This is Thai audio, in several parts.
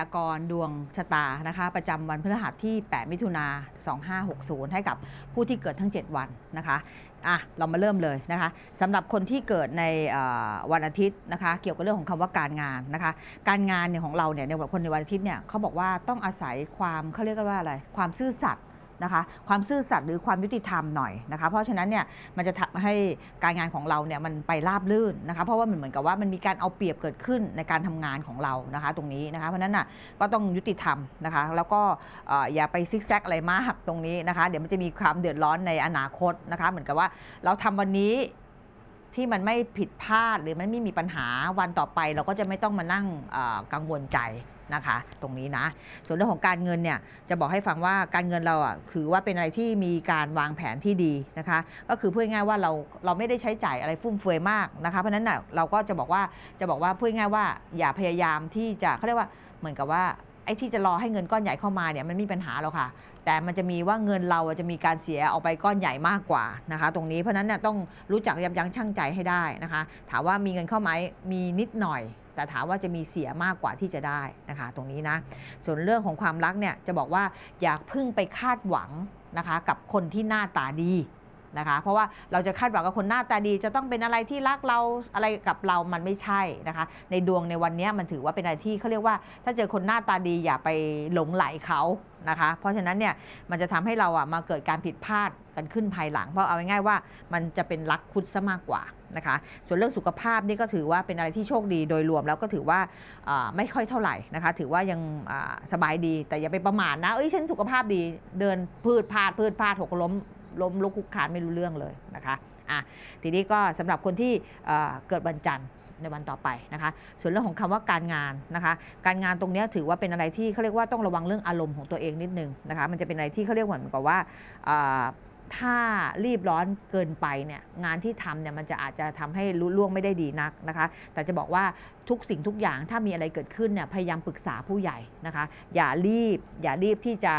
ยากรณ์ดวงชะตานะคะประจำวันพฤหัสที่ 8 มิถุนา 2560 ให้กับผู้ที่เกิดทั้ง 7 วันนะคะอะเรามาเริ่มเลยนะคะสำหรับคนที่เกิดในวันอาทิตย์นะคะเกี่ยวกับเรื่องของคำว่าการงานนะคะการงานเนี่ยของเราเนี่ยในวันคนในวันอาทิตย์เนี่ยเขาบอกว่าต้องอาศัยความเขาเรียกกันว่าอะไรความซื่อสัตย์ นะคะความซื่อสัตย์หรือความยุติธรรมหน่อยนะคะเพราะฉะนั้นเนี่ยมันจะทำให้การงานของเราเนี่ยมันไปราบลื่นนะคะเพราะว่ามันเหมือนกับว่ามันมีการเอาเปรียบเกิดขึ้นในการทำงานของเรานะคะตรงนี้นะคะเพราะฉะนั้นน่ะก็ต้องยุติธรรมนะคะแล้วก็อย่าไปซิกแซกอะไรมากตรงนี้นะคะเดี๋ยวมันจะมีความเดือดร้อนในอนาคตนะคะเหมือนกับว่าเราทำวันนี้ที่มันไม่ผิดพลาดหรือมันไม่มีปัญหาวันต่อไป เราก็จะไม่ต้องมานั่งกังวลใจ นะคะ ตรงนี้นะ ส่วนเรื่องของการเงินเนี่ยจะบอกให้ฟังว่าการเงินเราอะคือว่าเป็นอะไรที่มีการวางแผนที่ดีนะคะ ก็คือพูดง่ายว่าเราเราไม่ได้ใช้จ่ายอะไรฟุ่มเฟือยมากนะคะเพราะฉะนั้นน่ะเราก็จะบอกว่าจะบอกว่าพูดง่ายว่าอย่าพยายามที่จะเขาเรียกว่าเหมือนกับว่าไอ้ที่จะรอให้เงินก้อนใหญ่เข้ามาเนี่ยมันไม่มีปัญหาหรอกค่ะ แต่มันจะมีว่าเงินเราอะจะมีการเสียออกไปก้อนใหญ่มากกว่านะคะ ตรงนี้เพราะฉะนั้นเนี่ยต้องรู้จักยับยั้งชั่งใจให้ได้นะคะ ถามว่ามีเงินเข้าไหมมีนิดหน่อย แต่ถามว่าจะมีเสียมากกว่าที่จะได้นะคะ ตรงนี้นะ ส่วนเรื่องของความรักเนี่ยจะบอกว่าอย่าพึ่งไปคาดหวังนะคะ กับคนที่หน้าตาดีนะคะ เพราะว่าเราจะคาดหวังกับคนหน้าตาดี จะต้องเป็นอะไรที่รักเราอะไรกับเรามันไม่ใช่นะคะ ในดวงในวันนี้มันถือว่าเป็นอะไรที่เขาเรียกว่า ถ้าเจอคนหน้าตาดีอย่าไปหลงไหลเขานะคะ เพราะฉะนั้นเนี่ยมันจะทำให้เราอะมาเกิดการผิดพลาดกันขึ้นภายหลัง เพราะเอาง่ายๆว่ามันจะเป็นรักคุดซะมากกว่า นะคะ ส่วนเรื่องสุขภาพนี่ก็ถือว่าเป็นอะไรที่โชคดีโดยรวมแล้วก็ถือว่าไม่ค่อยเท่าไหร่นะคะ ถือว่ายังสบายดีแต่อย่าไปประมาทนะเอ้ยฉันสุขภาพดีเดินพืดพลาดพืดพลาดหกล้มล้มลุกคุกคานไม่รู้เรื่องเลยนะคะอะทีนี้ก็สำหรับคนที่เกิดวันจันทร์ในวันต่อไปนะคะ ส่วนเรื่องของคำว่าการงานนะคะ การงานตรงนี้ถือว่าเป็นอะไรที่เขาเรียกว่าต้องระวังเรื่องอารมณ์ของตัวเองนิดนึงนะคะ มันจะเป็นอะไรที่เขาเรียกเหมือนกับว่า ถ้ารีบร้อนเกินไปเนี่ยงานที่ทำเนี่ยมันจะอาจจะทำให้รู้ล่วงไม่ได้ดีนักนะคะ แต่จะบอกว่าทุกสิ่งทุกอย่างถ้ามีอะไรเกิดขึ้นเนี่ยพยายามปรึกษาผู้ใหญ่นะคะ อย่ารีบอย่ารีบที่จะ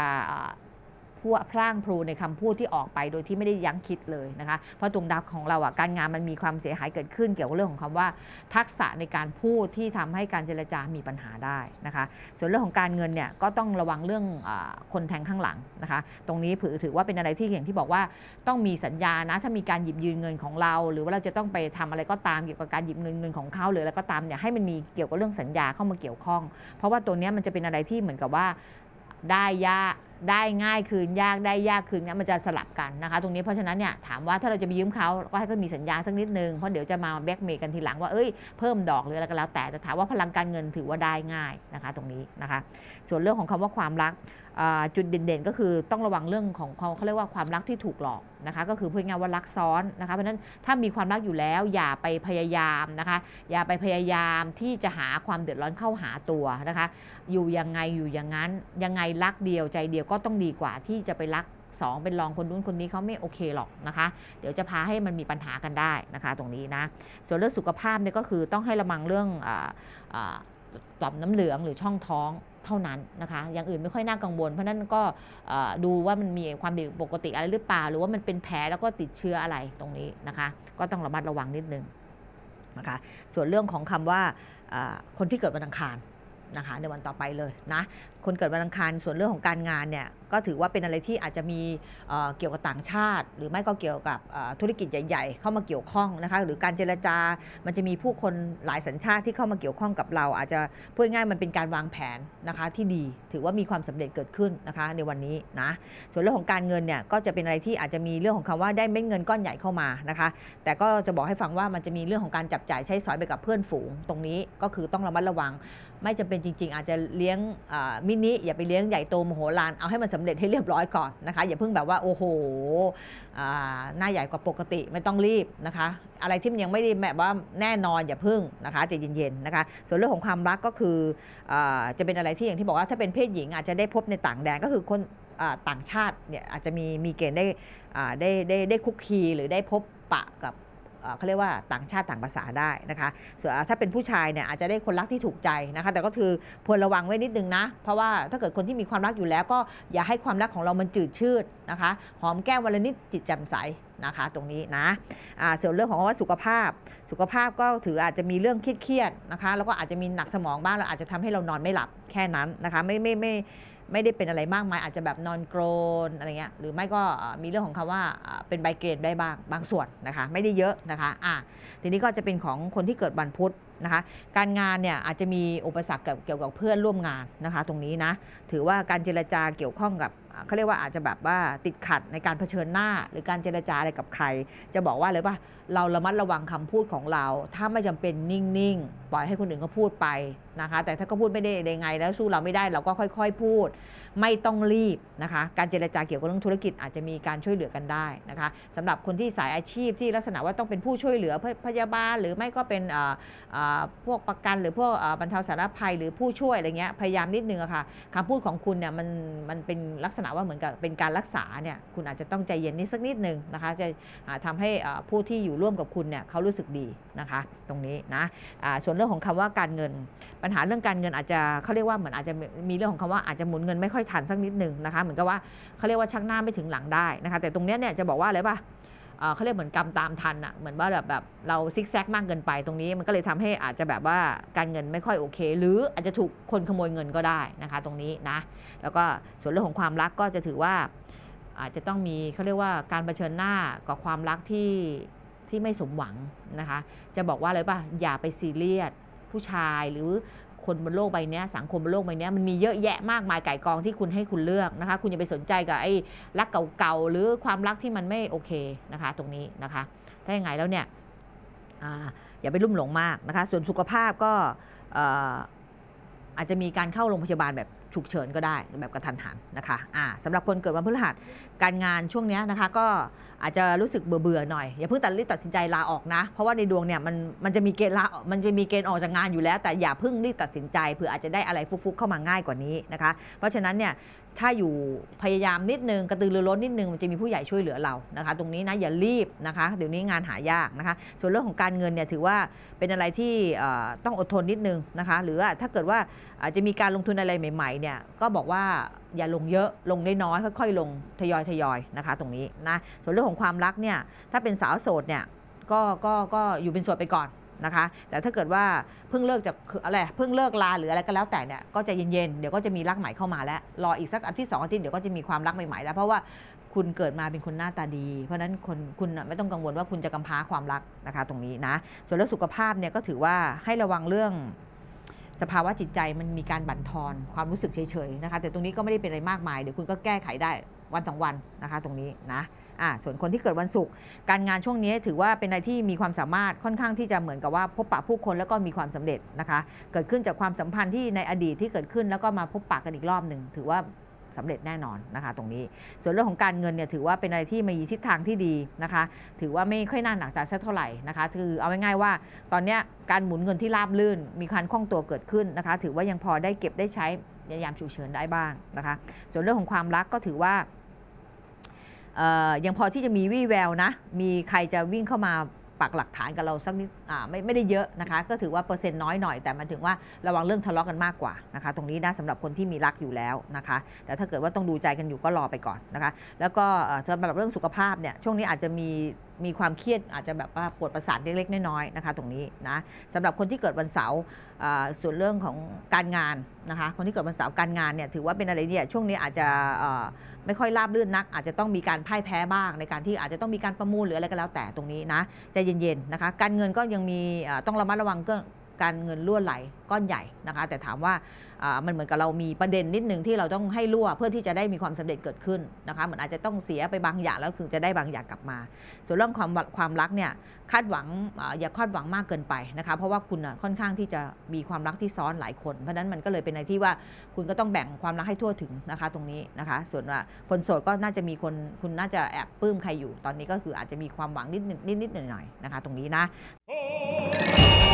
พูดพร่างพรูในคำพูดที่ออกไปโดยที่ไม่ได้ยั้งคิดเลยนะคะ เพราะตรงดับของเราอะการงานมันมีความเสียหายเกิดขึ้นเกี่ยวกับเรื่องของคำว่า ทักษะในการพูดที่ทำให้การเจรจามีปัญหาได้นะคะ ส่วนเรื่องของการเงินเนี่ยก็ต้องระวังเรื่องอคนแทงข้างหลังนะคะ ตรงนี้ถือถือว่าเป็นอะไรที่อย่างที่บอกว่าต้องมีสัญญานะถ้ามีการหยิบยืมเงินของเรา หรือว่าเราจะต้องไปทำอะไรก็ตามเกี่ยวกับการหยิบเงินเงินของเขาหรืออะไรก็ตามเนี่ยให้มันมีเกี่ยวกับเรื่องสัญญาเข้ามาเกี่ยวข้อง เพราะว่าตัวนี้มันจะเป็นอะไรที่เหมือนกับว่าได้ยาก ได้ง่ายคืนยากได้ยากคืนเนี่ยมันจะสลับกันนะคะ ตรงนี้เพราะฉะนั้นเนี่ยถามว่าถ้าเราจะไปยืมเขาก็ให้เขามีสัญญาสักนิดนึงเพราะเดี๋ยวจะมาแบ็กเมย์กันทีหลังว่าเอ้ยเพิ่มดอกหรืออะไรก็แล้วแต่แต่ถามว่าพลังการเงินถือว่าได้ง่ายนะคะ ตรงนี้นะคะ ส่วนเรื่องของคำว่าความรักจุดเด่นๆ ก็คือต้องระวังเรื่องของเขาเขาเรียกว่าความรักที่ถูกหลอกนะคะก็คือพูดง่ายว่ารักซ้อนนะคะเพราะฉะนั้นถ้ามีความรักอยู่แล้ว อย่าไปพยายามนะคะอย่าไปพยายามที่จะหาความเดือดร้อนเข้าหาตัวนะคะ อยู่ยังไงอยู่อย่างนั้นยังไงรักเดียวใจเดียวก็ต้องดีกว่าที่จะไปรักสองเป็นรองคนนู้นคนนี้เขาไม่โอเคหรอกนะคะ เดี๋ยวจะพาให้มันมีปัญหากันได้นะคะ ตรงนี้นะ ส่วนเรื่องสุขภาพเนี่ยก็คือต้องให้ระวังเรื่องออต่อมน้ำเหลืองหรือช่องท้องเท่านั้นนะคะ อย่างอื่นไม่ค่อยน่ากังวล เพราะนั้นก็ดูว่ามันมีความผิดปกติอะไรหรือเปล่า หรือว่ามันเป็นแผลแล้วก็ติดเชื้ออะไรตรงนี้นะคะ ก็ต้องระมัดระวังนิดนึงนะคะ ส่วนเรื่องของคำว่าอ่าคนที่เกิดวันอังคารนะคะในวันต่อไปเลยนะ คนเกิดวันอังคารส่วนเรื่องของการงานเนี่ยก็ถือว่าเป็นอะไรที่อาจจะมีเเกี่ยวกับต่างชาติ หรือไม่ก็เกี่ยวกับธุรกิจใหญ่ ๆ เข้ามาเกี่ยวข้องนะคะหรือการเจรจา มันจะมีผู้คนหลายสัญชาติที่เข้ามาเกี่ยวข้องกับเรา อาจจะพูดง่ายๆมันเป็นการวางแผนนะคะที่ดีถือว่ามีความสำเร็จเกิดขึ้นนะคะในวันนี้นะส่วนเรื่องของการเงินเนี่ยก็จะเป็นอะไรที่อาจจะมีเรื่องของคำว่าได้เม็ดเงินก้อนใหญ่เข้ามานะคะแต่ก็จะบอกให้ฟังว่ามันจะมีเรื่องของการจับจ่ายใช้สอยไปกับเพื่อนฝูง ตรงนี้ก็คือต้องระมัดระวัง ไม่จำเป็นจริง ๆ อาจจะเลี้ยงอ่ามินิอย่าไปเลี้ยงใหญ่โตมโหฬารเอาให้มันสำเร็จให้เรียบร้อยก่อนนะคะอย่าเพิ่งแบบว่าโอ้โหหน้าใหญ่กว่าปกติไม่ต้องรีบนะคะ อะไรที่มันยังไม่ได้แบบว่าแน่นอนอย่าเพิ่งนะคะใจเย็นๆนะคะ ส่วนเรื่องของความรักก็คืออจะเป็นอะไรที่อย่างที่บอกว่าถ้าเป็นเพศหญิงอาจจะได้พบในต่างแดนก็คือคนอต่างชาติเนี่ยอาจจะมีมีเกณฑ์ได้ได้ได้ได้คุกคีหรือได้พบปะกับ เขาเรียกว่าต่างชาติต่างภาษาได้นะคะส่วนถ้าเป็นผู้ชายเนี่ยอาจจะได้คนรักที่ถูกใจนะคะ แต่ก็คือควรระวังไว้นิดนึงนะ เพราะว่าถ้าเกิดคนที่มีความรักอยู่แล้วก็อย่าให้ความรักของเรามันจืดชืดนะคะ หอมแก้มวันละนิดจิตแจ่มใสนะคะตรงนี้นะส่วนเรื่องของว่าสุขภาพ สุขภาพก็ถืออาจจะมีเรื่องเครียดๆนะคะ แล้วก็อาจจะมีหนักสมองบ้างแล้วอาจจะทำให้เรานอนไม่หลับแค่นั้นนะคะ ไม่ไม่ไม่ไม่ได้เป็นอะไรมากมายอาจจะแบบนอนโกรนอะไรเงี้ยหรือไม่ก็มีเรื่องของคำว่าอ่าเป็นใบเกรดได้บ้างบางส่วนนะคะไม่ได้เยอะนะคะอะทีนี้ก็จะเป็นของคนที่เกิดวันพุธนะคะการงานเนี่ยอาจจะมีอุปสรรคเกี่ยวกับเพื่อนร่วมงานนะคะตรงนี้นะถือว่าการเจรจาเกี่ยวข้องกับเขาเรียกว่าอาจจะแบบว่าติดขัดในการเผชิญหน้า หรือการเจรจาอะไรกับใคร จะบอกว่าเลยว่าเราระมัดระวังคำพูดของเรา ถ้าไม่จำเป็นนิ่งๆ ปล่อยให้คนอื่นเขาพูดไปนะคะ แต่ถ้าเขาพูดไม่ได้ได้ไง แล้วสู้เราไม่ได้เราก็ค่อย ๆ พูด ไม่ต้องรีบนะคะ การเจรจาเกี่ยวกับเรื่องธุรกิจอาจจะมีการช่วยเหลือกันได้นะคะสำหรับคนที่สายอาชีพที่ลักษณะว่าต้องเป็นผู้ช่วยเหลือพยาบาล หรือไม่ก็เป็นเอ่อเอ่อพวกประกันหรือพวกบรรเทาสาธารณภัยหรือผู้ช่วยอะไรเงี้ยพยายามนิดนึงอะค่ะคำพูดของคุณเนี่ยมันมันเป็นลักษณะว่าเหมือนกับเป็นการรักษาเนี่ยคุณอาจจะต้องใจเย็นนิดสักนิดนึงนะคะ จะอ่าทำให้ผู้ที่อยู่ร่วมกับคุณเนี่ยเขารู้สึกดีนะคะ ตรงนี้นะอ่าส่วนเรื่องของคำว่าการเงินปัญหาเรื่องการเงินอาจจะเขาเรียกว่าเหมือนอาจจะมีเรื่องของคำว่าอาจจะหมุนเงินไม่ค่อยทันสักนิดหนึ่งนะคะเหมือนกับว่าเขาเรียกว่าชักหน้าไม่ถึงหลังได้นะคะ แต่ตรงเนี้ยเนี่ยจะบอกว่าอะไรป่ะเขาเรียกเหมือนกำตามทันอะเหมือนว่าแบบแบบเราซิกแซกมากเกินไปตรงนี้ มันก็เลยทำให้อาจจะแบบว่าการเงินไม่ค่อยโอเค หรืออาจจะถูกคนขโมยเงินก็ได้นะคะ ตรงนี้นะ แล้วก็ส่วนเรื่องของความรักก็จะถือว่าอาจจะต้องมีเขาเรียกว่าการเผชิญหน้ากับความรักที่ที่ไม่สมหวังนะคะ จะบอกว่าเลยป่ะอย่าไปซีเรียส ผู้ชายหรือคนบนโลกใบนี้สังคมบนโลกใบนี้มันมีเยอะแยะมากมายไก่กองที่คุณให้คุณเลือกนะคะ คุณอย่าไปสนใจกับไอ้รักเก่าๆหรือความรักที่มันไม่โอเคนะคะ ตรงนี้นะคะ ถ้าอย่างไงแล้วเนี่ยออย่าไปลุ่มหลงมากนะคะ ส่วนสุขภาพก็เอ่อาจจะมีการเข้าโรงพยาบาลแบบฉุกเฉินก็ได้แบบกระทันหันนะคะอ่าสำหรับคนเกิดวันพฤหัส การงานช่วงนี้นะคะก็อาจจะรู้สึกเบื่อๆหน่อยอย่าเพิ่งตัดรีบตัดสินใจลาออกนะ เพราะว่าในดวงเนี่ยมันมันจะมีเกณฑ์ลามันจะมีเกณฑ์ออกจากงานอยู่แล้ว แต่อย่าเพิ่งรีบตัดสินใจเผื่ออาจจะได้อะไรฟุกๆเข้ามาง่ายกว่านี้นะคะ เพราะฉะนั้นเนี่ยถ้าอยู่พยายามนิดนึงกระตือรือร้นนิดนึงมันจะมีผู้ใหญ่ช่วยเหลือเรานะคะ ตรงนี้นะอย่ารีบนะคะเดี๋ยวนี้งานหายากนะคะ ส่วนเรื่องของการเงินเนี่ยถือว่าเป็นอะไรที่ต้องอดทนนิดนึงนะคะ หรือว่าถ้าเกิดว่าอาจจะมีการลงทุนอะไรใหม่ๆเนี่ยก็บอกว่า อย่าลงเยอะลงได้น้อยค่อย ๆ ลงทยอยทยอยนะคะ ตรงนี้นะส่วนเรื่องของความรักเนี่ยถ้าเป็นสาวโสดเนี่ยก็ก็ก็อยู่เป็นโสดไปก่อนนะคะ แต่ถ้าเกิดว่าเพิ่งเลิกจากอะไรเพิ่งเลิกลาหรืออะไรก็แล้วแต่เนี่ยก็จะเย็นๆเดี๋ยวก็จะมีรักใหม่เข้ามาแล้วรออีกสักอาทิตย์สองอาทิตย์เดี๋ยวก็จะมีความรักใหม่ๆแล้วเพราะว่าคุณเกิดมาเป็นคนหน้าตาดี เพราะนั้นคนคุณน่ะไม่ต้องกังวลว่าคุณจะกำพร้าความรักนะคะ ตรงนี้นะส่วนเรื่องสุขภาพเนี่ยก็ถือว่าให้ระวังเรื่อง สภาวะจิตใจมันมีการบั่นทอนความรู้สึกเฉยๆนะคะแต่ตรงนี้ก็ไม่ได้เป็นอะไรมากมายเดี๋ยวคุณก็แก้ไขได้วันสองวันนะคะ ตรงนี้นะอ่าส่วนคนที่เกิดวันศุกร์การงานช่วงนี้ถือว่าเป็นอะไรที่มีความสามารถค่อนข้างที่จะเหมือนกับว่าพบปะผู้คนแล้วก็มีความสำเร็จนะคะ เกิดขึ้นจากความสัมพันธ์ที่ในอดีตที่เกิดขึ้นแล้วก็มาพบปะกันอีกรอบหนึ่งถือว่า สำเร็จแน่นอนนะคะตรงนี้ ส่วนเรื่องของการเงินเนี่ยถือว่าเป็นอะไรที่มีทิศทางที่ดีนะคะ ถือว่าไม่ค่อยน่าหนักใจสักเท่าไหร่นะคะคือเอาง่ายๆว่าตอนนี้การหมุนเงินที่ราบลื่น มีการคล่องตัวเกิดขึ้นนะคะ ถือว่ายังพอได้เก็บได้ใช้ในยามฉุกเฉินได้บ้างนะคะ ส่วนเรื่องของความรักก็ถือว่ายังพอที่จะมีวี่แววนะ มีใครจะวิ่งเข้ามาปักหลักฐานกับเราสักนิดไม่ไม่ได้เยอะนะคะ ก็ถือว่าเปอร์เซ็นต์น้อยหน่อยแต่มันถึงว่าระวังเรื่องทะเลาะกันมากกว่านะคะ ตรงนี้นะสำหรับคนที่มีรักอยู่แล้วนะคะ แต่ถ้าเกิดว่าต้องดูใจกันอยู่ก็รอไปก่อนนะคะ แล้วก็สำหรับเรื่องสุขภาพเนี่ยช่วงนี้อาจจะมีมีความเครียดอาจจะแบบว่าปวดประสาทเล็กๆน้อยๆนะคะ ตรงนี้นะสำหรับคนที่เกิดวันเสาร์ส่วนเรื่องของการงานนะคะ คนที่เกิดวันเสาร์การงานเนี่ยถือว่าเป็นอะไรเนี่ยช่วงนี้อาจจะไม่ค่อยราบรื่นนัก อาจจะต้องมีการพ่ายแพ้บ้างในการที่อาจจะต้องมีการประมูลหรืออะไรก็แล้วแต่ตรงนี้นะใจเย็นๆนะคะ การเงินก็ยังมีต้องระมัดระวังเรื่องการเงินรั่วไหลก้อนใหญ่นะคะ แต่ถามว่ามันเหมือนกับเรามีประเด็นนิดนึงที่เราต้องให้รั่วเพื่อที่จะได้มีความสำเร็จเกิดขึ้นนะคะเหมือนอาจจะต้องเสียไปบางอย่างแล้วถึงจะได้บางอย่างกลับมา ส่วนเรื่องความความรักเนี่ยคาดหวังออย่าคาดหวังมากเกินไปนะคะเพราะว่าคุณค่อนข้างที่จะมีความรักที่ซ้อนหลายคนเพราะฉะนั้นมันก็เลยเป็นอะไรที่ว่าคุณก็ต้องแบ่งความรักให้ทั่วถึงนะคะตรงนี้นะคะ ส่วนว่าคนโสดก็น่าจะมีคนคุณน่าจะแอบปลื้มใครอยู่ตอนนี้ก็คืออาจจะมีความหวังนิดนิดนิดๆหน่อยๆนะคะ ตรงนี้นะ Música